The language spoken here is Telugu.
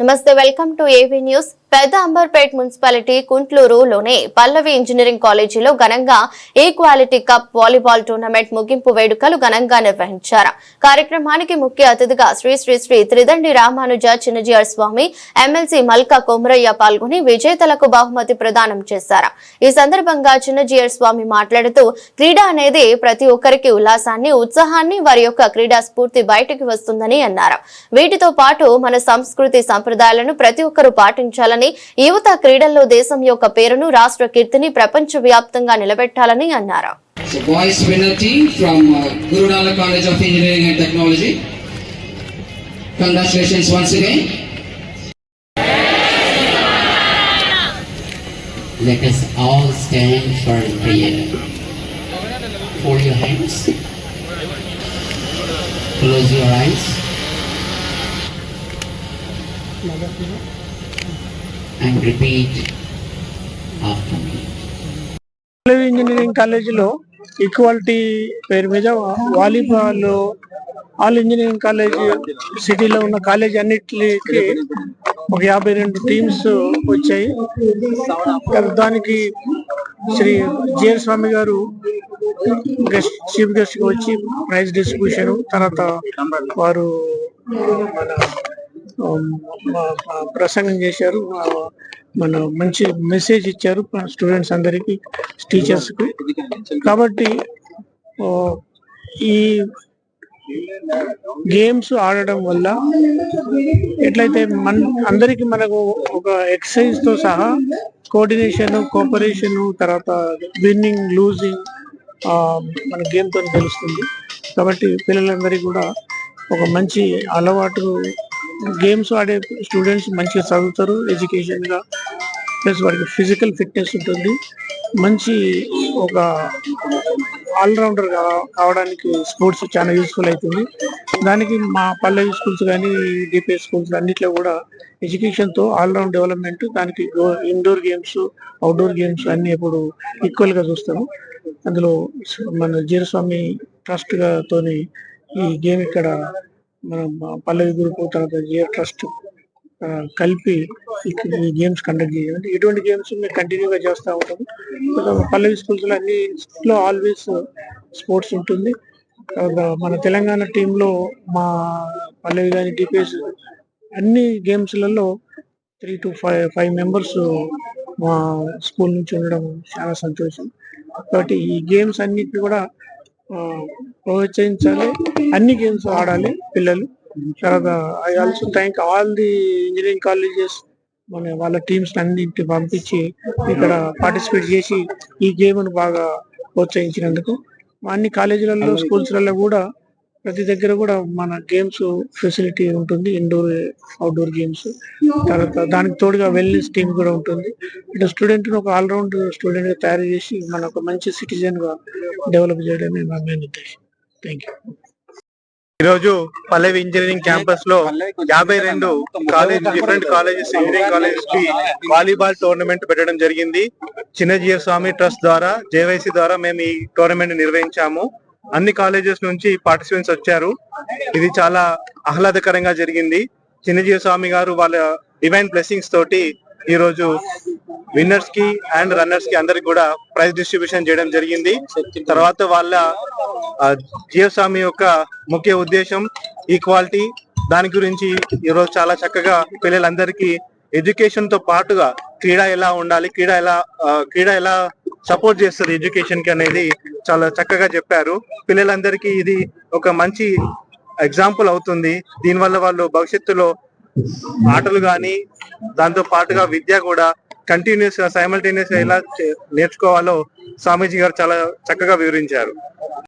నమస్తే వెల్కమ్ టు ఏవీ న్యూస్ పెద్ద అంబర్పేట్ మున్సిపాలిటీ కుంట్లూరులోని పల్లవి ఇంజనీరింగ్ కాలేజీలో ఘనంగా ఈక్వాలిటీ కప్ వాలీబాల్ టోర్నమెంట్ ముగింపు వేడుకలు ఘనంగా నిర్వహించారు. కార్యక్రమానికి ముఖ్య అతిథిగా శ్రీ శ్రీ శ్రీ త్రిదండి రామానుజ చిన్నజీఆర్ స్వామి ఎమ్మెల్సీ మల్కా కొమరయ్య పాల్గొని విజేతలకు బహుమతి ప్రదానం చేశారు. ఈ సందర్భంగా చిన్నజీఆర్ స్వామి మాట్లాడుతూ క్రీడ అనేది ప్రతి ఒక్కరికి ఉల్లాసాన్ని ఉత్సాహాన్ని వారి యొక్క క్రీడా స్ఫూర్తి బయటకు వస్తుందని అన్నారు. వీటితో పాటు మన సంస్కృతి సంప్రదాయాలను ప్రతి ఒక్కరూ పాటించాలని యువత క్రీడల్లో దేశం యొక్క పేరును రాష్ట్ర కీర్తిని ప్రపంచ వ్యాప్తంగా నిలబెట్టాలని అన్నారు So boys winner team from uh, Guru Nanak College of Engineering and Technology. Congratulations once again. Let us all stand for prayer. Fold your hands. Close your eyes. And repeat after me. College engineering కాలేజీలో ఈక్వాలిటీ పేరు మీద వాలీబాల్ ఆల్ ఇంజనీరింగ్ కాలేజ్ సిటీలో ఉన్న కాలేజ్ అన్నిటికి ఒక యాభై రెండు టీమ్స్ వచ్చాయి దానికి శ్రీ జేర్ స్వామి గారు గెస్ట్ చీఫ్ గెస్ట్గా వచ్చి ప్రైజ్ డిస్ట్రిబ్యూషన్ తర్వాత వారు మన ప్రసంగం చేశారు. మన మంచి మెసేజ్ ఇచ్చారు స్టూడెంట్స్ అందరికి టీచర్స్కు కాబట్టి ఈ గేమ్స్ ఆడడం వల్ల ఎట్లయితే మన అందరికి మనకు ఒక ఎక్సర్సైజ్తో సహా కోఆర్డినేషన్ కోఆపరేషన్ తర్వాత విన్నింగ్ లూజింగ్ మన గేమ్తో తెలుస్తుంది. కాబట్టి పిల్లలందరికీ కూడా ఒక మంచి అలవాటు గేమ్స్ ఆడే స్టూడెంట్స్ మంచిగా చదువుతారు ఎడ్యుకేషన్గా ప్లస్ వాడికి ఫిజికల్ ఫిట్నెస్ ఉంటుంది. మంచి ఒక ఆల్రౌండర్ కావడానికి స్పోర్ట్స్ చాలా యూస్ఫుల్ అవుతుంది దానికి మా పల్లవి స్కూల్స్ కానీ డిపిఎస్ స్కూల్స్ అన్నిట్లో కూడా ఎడ్యుకేషన్తో ఆల్రౌండ్ డెవలప్మెంట్ దానికి ఇండోర్ గేమ్స్ అవుట్డోర్ గేమ్స్ అన్ని ఇప్పుడు ఈక్వల్గా చూస్తాము. అందులో మన జీరస్వామి ట్రస్ట్గా తోని ఈ గేమ్ ఇక్కడ మనం పల్లవి గ్రూప్ తర్వాత జియర్ ట్రస్ట్ కలిపి ఇక్కడ ఈ గేమ్స్ కండక్ట్ చేయాలి ఇటువంటి గేమ్స్ మేము కంటిన్యూగా చేస్తూ ఉంటాము పల్లవి స్కూల్స్లో అన్ని లో ఆల్వేస్ స్పోర్ట్స్ ఉంటుంది. మన తెలంగాణ టీంలో మా పల్లవి కానీ డిపిఎస్ అన్ని గేమ్స్లలో three to five five members మా స్కూల్ నుంచి ఉండడం చాలా సంతోషం. కాబట్టి ఈ గేమ్స్ అన్నిటిని కూడా ప్రోత్సహించాలి. అన్ని గేమ్స్ ఆడాలి పిల్లలు. తర్వాత I also thank all the engineering colleges మన వాళ్ళ టీమ్స్ అన్నింటి పంపించి ఇక్కడ పార్టిసిపేట్ చేసి ఈ గేమ్ను బాగా ప్రోత్సహించినందుకు. అన్ని కాలేజీలలో స్కూల్స్లలో కూడా ప్రతి దగ్గర కూడా మన గేమ్స్ ఫెసిలిటీ ఉంటుంది. ఇండోర్ అవుట్డోర్ గేమ్స్ తర్వాత దానికి తోడుగా వెల్నెస్ టీమ్ కూడా ఉంటుంది. ఇటు స్టూడెంట్ ఒక ఆల్రౌండ్ స్టూడెంట్గా తయారు చేసి మన ఒక మంచి సిటిజన్గా డెవలప్ చేయడమే మా మెయిన్ ఉద్దేశం. థ్యాంక్ యూ ఈరోజు పల్లవి ఇంజనీరింగ్ క్యాంపస్లో యాభై రెండు కాలేజ్ డిఫరెంట్ కాలేజెస్ ఇంజనీరింగ్ కాలేజెస్కి వాలీబాల్ టోర్నమెంట్ పెట్టడం జరిగింది. చిన్నజీవ స్వామి ట్రస్ట్ ద్వారా జేవైసీ ద్వారా మేము ఈ టోర్నమెంట్ నిర్వహించాము. అన్ని కాలేజెస్ నుంచి పార్టిసిపెంట్స్ వచ్చారు. ఇది చాలా ఆహ్లాదకరంగా జరిగింది. చిన్నజీవ స్వామి గారు వాళ్ళ డివైన్ బ్లెస్సింగ్స్ తోటి ఈ రోజు విన్నర్స్కి అండ్ రన్నర్స్కి అందరికి కూడా ప్రైజ్ డిస్ట్రిబ్యూషన్ చేయడం జరిగింది. తర్వాత వాళ్ళ జియోస్వామి జీవస్వామి యొక్క ముఖ్య ఉద్దేశం ఈక్వాలిటీ దాని గురించి ఈరోజు చాలా చక్కగా పిల్లలందరికీ ఎడ్యుకేషన్తో పాటుగా క్రీడ ఎలా ఉండాలి క్రీడ ఎలా క్రీడ ఎలా సపోర్ట్ చేస్తుంది ఎడ్యుకేషన్కి అనేది చాలా చక్కగా చెప్పారు. పిల్లలందరికీ ఇది ఒక మంచి ఎగ్జాంపుల్ అవుతుంది. దీనివల్ల వాళ్ళు భవిష్యత్తులో ఆటలు కానీ దాంతో పాటుగా విద్య కూడా కంటిన్యూస్గా సైమల్టేనియస్గా ఎలా నేర్చుకోవాలో స్వామీజీ గారు చాలా చక్కగా వివరించారు.